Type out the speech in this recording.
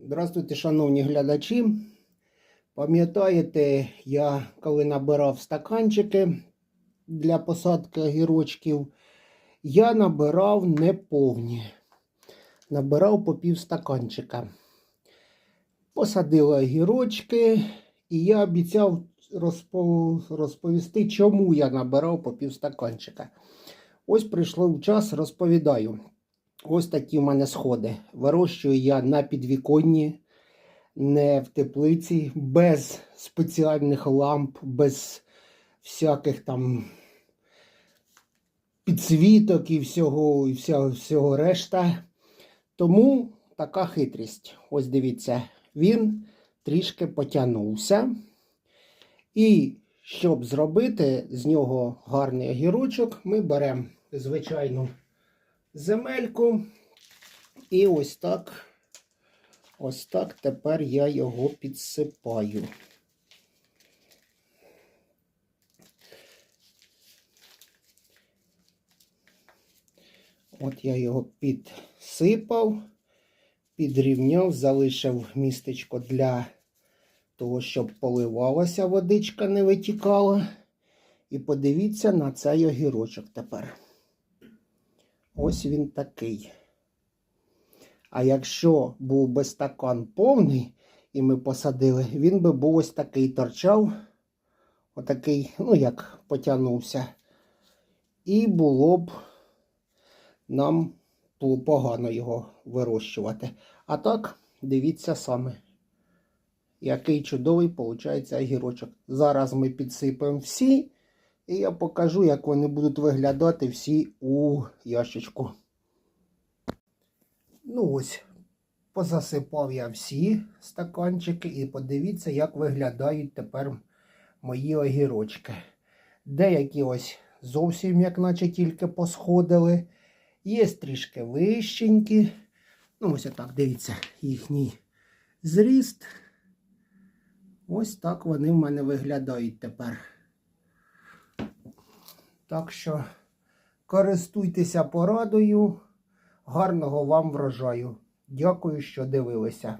Здравствуйте, шановні глядачі. Пам'ятаєте, я коли набирав стаканчики для посадки огірочків, я набирав неповні. Набирав по пів стаканчика. Посадила огірочки, і я обіцяв розповісти, чому я набирав по пів стаканчика. Ось прийшло час, розповідаю. Ось такі в мене сходи. Вирощую я на підвіконні, не в теплиці, без спеціальних ламп, без всяких там підсвіток і всього, і вся, всього решта. Тому така хитрість. Ось дивіться, він трішки потягнувся. І щоб зробити з нього гарний огірочок, ми беремо звичайну земельку. І ось так, ось так тепер я його підсипаю. От я його підсипав, підрівняв, залишив містечко для того, щоб поливалася водичка, не витікала. І подивіться на цей огірочок тепер. Ось він такий. А якщо був би стакан повний, і ми посадили, він би був ось такий торчав, отакий, ну як потягнувся. І було б нам погано його вирощувати. А так, дивіться саме, який чудовий виходить огірочок. Зараз ми підсипемо всі. І я покажу, як вони будуть виглядати всі у ящичку. Ну ось, позасипав я всі стаканчики і подивіться, як виглядають тепер мої огірочки. Деякі ось зовсім, як наче тільки посходили. Є трішки вищенькі. Ну, ось так, дивіться, їхній зріст. Ось так вони в мене виглядають тепер. Так що користуйтеся порадою. Гарного вам врожаю. Дякую, що дивилися.